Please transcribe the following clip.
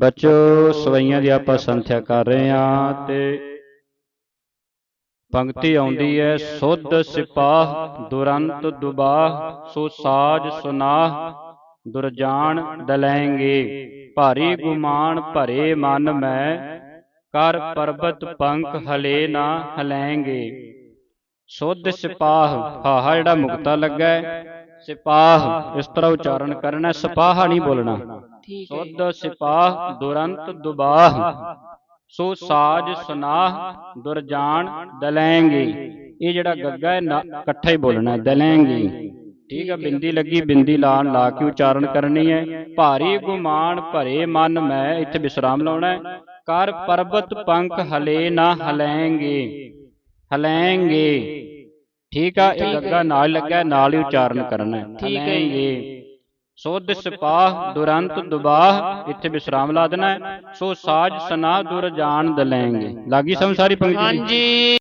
ਬੱਚੋ ਸਵਈਆਂ ਦੀ ਆਪਾਂ ਸੰਥਿਆ ਕਰ ਰਹੇ ਹਾਂ ਤੇ ਪੰਕਤੀ ਆਉਂਦੀ ਹੈ ਸੁਧ ਸਿਪਾਹ ਦੁਰੰਤ ਦੁਬਾਹ ਸੋ ਸਾਜ ਸੁਨਾਹ ਦੁਰਜਾਨ ਦਲੈਂਗੇ ਭਾਰੀ ਗੁਮਾਨ ਭਰੇ ਮਨ ਮੈਂ ਕਰ ਪਰਬਤ ਪੰਖ ਹਲੇ ਨਾ ਹਲੈਂਗੇ। ਸੁਧ ਸਿਪਾਹ ਹਾਹਾ ਜਿਹੜਾ ਮੁਕਤਾ ਲੱਗਾ ਹੈ, ਸਿਪਾਹ ਇਸ ਤਰ੍ਹਾਂ ਉਚਾਰਨ ਕਰਨਾ ਸਿਪਾਹਾ ਨਹੀਂ ਬੋਲਣਾ। ਠੀਕ ਹੈ ਸੁਧ ਸਿਪਾਹ ਦੁਰੰਤ ਦੁਬਾਹ ਸੋ ਸਾਜ ਸੁਨਾਹ ਦੁਰਜਾਨ ਦਲੈਂਗੇ। ਇਹ ਜਿਹੜਾ ਗੱਗਾ ਹੈ ਨਾ- ਇਕੱਠਾ ਹੀ ਬੋਲਣਾ ਹੈ, ਦਲੈਂਗੇ। ਠੀਕ ਹੈ ਬਿੰਦੀ ਲੱਗੀ ਬਿੰਦੀ ਲਾਣ ਲਾ ਕੇ ਉਚਾਰਨ ਕਰਨੀ ਹੈ। ਭਾਰੀ ਗੁਮਾਨ ਭਰੇ ਮਨ ਮੈਂ ਇੱਥੇ ਵਿਸਰਾਮ ਲਾਉਣਾ ਹੈ। ਕਰ ਪਰਬਤ ਪੰਖ ਹਲੇ ਨਾ ਹਲੈਂਗੇ ਹਲੈਂਗੇ। ਠੀਕ ਆ ਇਹ ਗੱਗਾ ਨਾਲ ਲੱਗਾ ਹੈ, ਨਾਲ ਹੀ ਉਚਾਰਨ ਕਰਨਾ ਹੈ ਠੀਕ ਹੈ ਜੀ। ਹਲੈਂਗੇ। ਸੋਧ ਸਿਪਾਹ ਦੁਰੰਤ ਦੁਬਾਹ ਇੱਥੇ ਵਿਸਰਾਮ ਲਾ ਦੇਣਾ। ਸੋ ਸਾਜ ਸਨਾ ਦੁਰ ਜਾਣ ਦਲੈਂਗੇ ਲਾਗੀ ਸਮਝ ਸਾਰੀ ਪੰਕਤੀ? ਹਾਂਜੀ